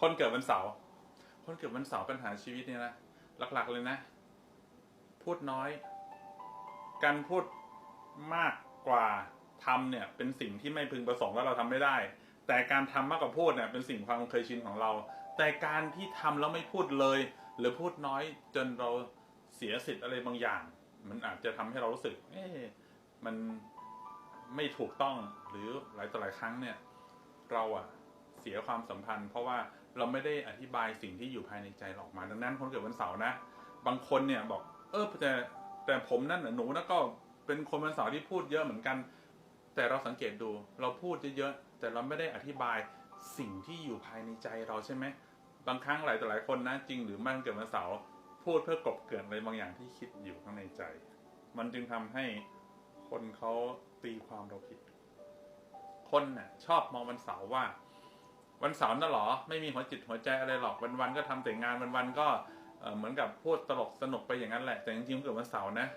คนเกิดวันเสาร์คนเกิดวันเสาร์ปัญหาชีวิตเนี่ยนะหลัก ๆ เลยนะ พูดน้อย การพูดมากกว่าทำเนี่ย เป็นสิ่งที่ไม่พึงประสงค์ว่าเราทำไม่ได้ แต่การทำมากกว่าพูดเนี่ยเป็นสิ่งความเคยชินของเรา แต่การที่ทำแล้วไม่พูดเลย หรือพูดน้อยจนเราเสียสิทธิ์อะไรบางอย่าง มันอาจจะทำให้เรารู้สึก เอ๊ะมันไม่ถูกต้องหรือหลายต่อหลายครั้งเนี่ย เราอะเสียความสัมพันธ์ เพราะว่า เราไม่ได้อธิบายสิ่งที่อยู่ภายในใจเรออกมา ดังนั้นคนเกิดวันเสาร์นะ บางคนเนี่ยบอก เออแต่แต่ผมนั่นหนูนะก็เป็นคนวันเสาร์ที่พูดเยอะเหมือนกัน แต่เราสังเกตดูเราพูดเยอะๆแต่เราไม่ได้อธิบายสิ่งที่อยู่ภายในใจเราใช่ไหมบางครั้งหลายต่อหลายคนนะ จริงหรือไม่เกิดวันเสาร์พูดเพื่อกลบเกลื่อนอะไรบางอย่างที่คิดอยู่ข้างในใจ มันจึงทำให้คนเขาตีความเราผิด คนน่ะชอบมองวันเสาร์ว่า วันเสาร์น่ะหรอ ไม่มีหัวจิตหัวใจอะไรหรอกวันๆก็ทำแต่งานวันๆก็เหมือนกับพูดตลกสนุกไปอย่างนั้นแหละ แต่จริงๆเกิดวันเสาร์นะ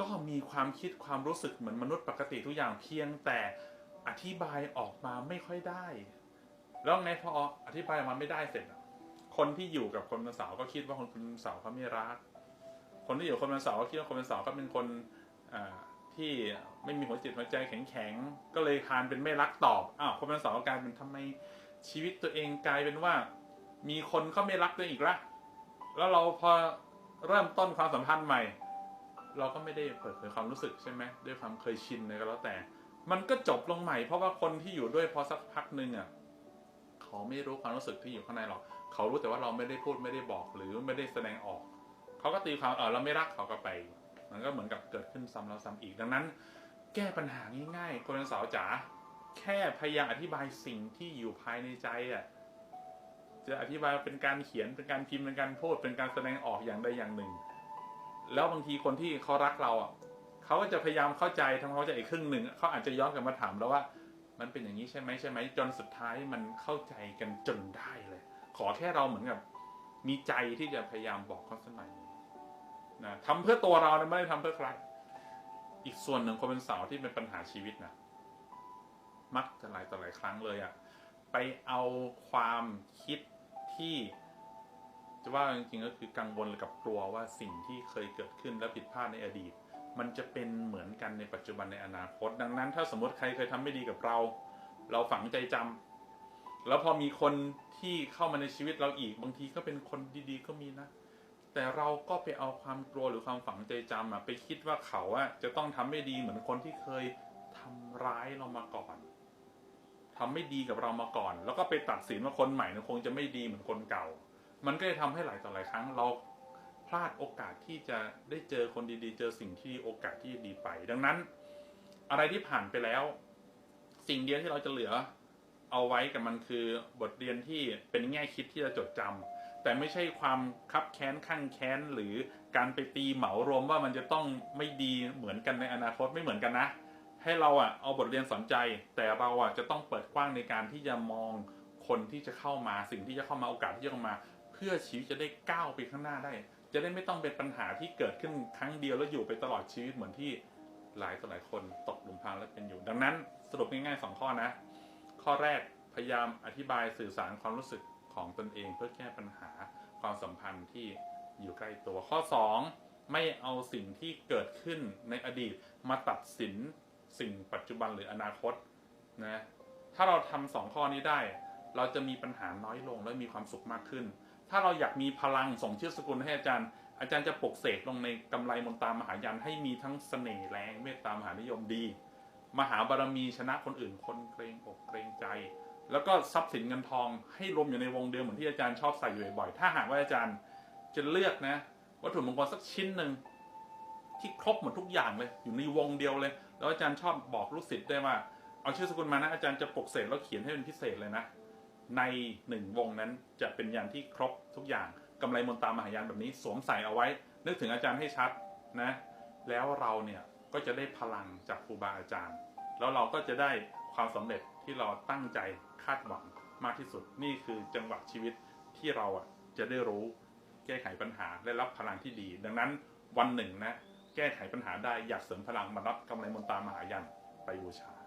ก็มีความคิดความรู้สึกเหมือนมนุษย์ปกติทุกอย่างเพียงแต่อธิบายออกมาไม่ค่อยได้ แล้วไงพออธิบายออกมาไม่ได้เสร็จ คนที่อยู่กับคนวันเสาร์ก็คิดว่าคนวันเสาร์เขาไม่รัก คนที่อยู่คนวันเสาร์ก็คิดว่าคนวันเสาร์ก็เป็นคนอ่า ที่ไม่มีหัวจิตหัวใจแข็งๆ ก็เลยคานเป็นไม่รักตอบอ้าวคนวันเสาร์กลายเป็นทำไมชีวิตตัวเองกลายเป็นว่า มีคนเขาไม่รักตัวองอีกละแล้วเราพอเริ่มต้นความสัมพันธ์ใหม่ เราก็ไม่ได้เปิดเผยความรู้สึกใช่ไหมด้วยความเคยชินเลยก็แล้วแต่ มันก็จบลงใหม่ เพราะว่าคนที่อยู่ด้วยพอสักพักหนึ่งอะเขาไม่รู้ความรู้สึกที่อยู่ข้างในหรอกเขารู้แต่ว่าเราไม่ได้พูดไม่ได้บอกหรือไม่ได้แสดงออก เขาก็ตีความเออเราไม่รักเขาก็ไป มันก็เหมือนกับเกิดขึ้นซ้ำแล้วซ้ำอีก ดังนั้น แก้ปัญหาง่ายๆคนสาวจ๋าแค่พยายามอธิบายสิ่งที่อยู่ภายในใจอะจะอธิบายเป็นการเขียนเป็นการพิมพ์เป็นการพูดเป็นการแสดงออกอย่างใดอย่างหนึ่ง แล้วบางทีคนที่เขารักเราอะเขาก็จะพยายามเข้าใจทำเขาใจอีกครึ่งหนึ่งเขาอาจจะย้อนกลับมาถามเราว่า มันเป็นอย่างนี้ใช่ไหมใช่ไหมจนสุดท้ายมันเข้าใจกันจนได้เลย ขอแค่เราเหมือนกับมีใจที่จะพยายามบอกเขาสักหน่อย นะทำเพื่อตัวเรานะไม่ได้ทำเพื่อใคร อีกส่วนหนึ่งคนเป็นสาวที่เป็นปัญหาชีวิตนะมักจะหลายต่อหลายครั้งเลยอะไปเอาความคิดที่จะว่าจริงๆก็คือกังวลกับกลัวว่าสิ่งที่เคยเกิดขึ้นและผิดพลาดในอดีต มันจะเป็นเหมือนกันในปัจจุบันในอนาคต ดังนั้น ถ้าสมมติใครเคยทำไม่ดีกับเรา เราฝังใจจำแล้วพอมีคนที่เข้ามาในชีวิตเราอีกบางทีก็เป็นคนดีๆก็มีนะ แต่เราก็ไปเอาความกลัวหรือความฝังใจจำอะไปคิดว่าเขาอะจะต้องทำไม่ดีเหมือนคนที่เคยทำร้ายเรามาก่อนทำไม่ดีกับเรามาก่อน แล้วก็ไปตัดสินว่าคนใหม่คงจะไม่ดีเหมือนคนเก่า มันก็เลยทำให้หลายต่อหลายครั้งเราพลาดโอกาสที่จะได้เจอคนดีๆ เจอสิ่งที่โอกาสที่ดีไป ดังนั้น อะไรที่ผ่านไปแล้ว สิ่งเดียวที่เราจะเหลือ เอาไว้กับมันคือบทเรียนที่เป็นแง่คิดที่จะจดจำ แต่ไม่ใช่ความคับแค้นข้างแค้นหรือการไปตีเหมารวมว่ามันจะต้องไม่ดีเหมือนกันในอนาคตไม่เหมือนกันนะ ให้เราอะเอาบทเรียนสนใจ แต่เราอะจะต้องเปิดกว้างในการที่จะมองคนที่จะเข้ามาสิ่งที่จะเข้ามาโอกาสที่จะเข้ามา เพื่อชีวิตจะได้ก้าวไปข้างหน้าได้ จะได้ไม่ต้องเป็นปัญหาที่เกิดขึ้นครั้งเดียวแล้วอยู่ไปตลอดชีวิตเหมือนที่หลายต่อหลายคนตกหลุมพรางและเป็นอยู่ ดังนั้นสรุปง่ายๆสองข้อนะ ข้อแรกพยายามอธิบายสื่อสารความรู้สึก ของตนเองเพื่อแก้ปัญหาความสัมพันธ์ที่อยู่ใกล้ตัว ข้อ 2 ไม่เอาสิ่งที่เกิดขึ้นในอดีตมาตัดสินสิ่งปัจจุบันหรืออนาคตนะถ้าเราทำสองข้อนี้ได้ เราจะมีปัญหาน้อยลงและมีความสุขมากขึ้น ถ้าเราอยากมีพลังส่งชื่อสกุลให้อาจารย์ อาจารย์จะปลุกเสกลงในกำไรมนตามหายันให้มีทั้งเสน่ห์แรงเมตตามหานิยมดี มหาบารมีชนะคนอื่นคนเกรงอกเกรงใจ แล้วก็ทรัพย์สินเงินทองให้รวมอยู่ในวงเดียวเหมือนที่อาจารย์ชอบใส่อยู่บ่อยๆถ้าหากว่าอาจารย์จะเลือกนะ วัตถุมงคลสักชิ้นหนึ่งที่ครบหมดทุกอย่างเลย อยู่ในวงเดียวเลย แล้วอาจารย์ชอบบอกลูกศิษย์ได้ว่า เอาชื่อสกุลมานะอาจารย์จะปกเสกแล้วเขียนให้เป็นพิเศษเลยนะ ในหนึ่งวงนั้นจะเป็นยันที่ครบทุกอย่างกำไรมนตามหายันแบบนี้สวมใส่เอาไว้ นึกถึงอาจารย์ให้ชัดนะ แล้วเราเนี่ยก็จะได้พลังจากครูบาอาจารย์ แล้วเราก็จะได้ความสำเร็จ ที่เราตั้งใจคาดหวังมากที่สุด นี่คือจังหวะชีวิตที่เราอะจะได้รู้แก้ไขปัญหาและรับพลังที่ดี ดังนั้นวันหนึ่งนะ แก้ไขปัญหาได้อยากเสริมพลังมารับกำไรมนตามหายันไปบูชา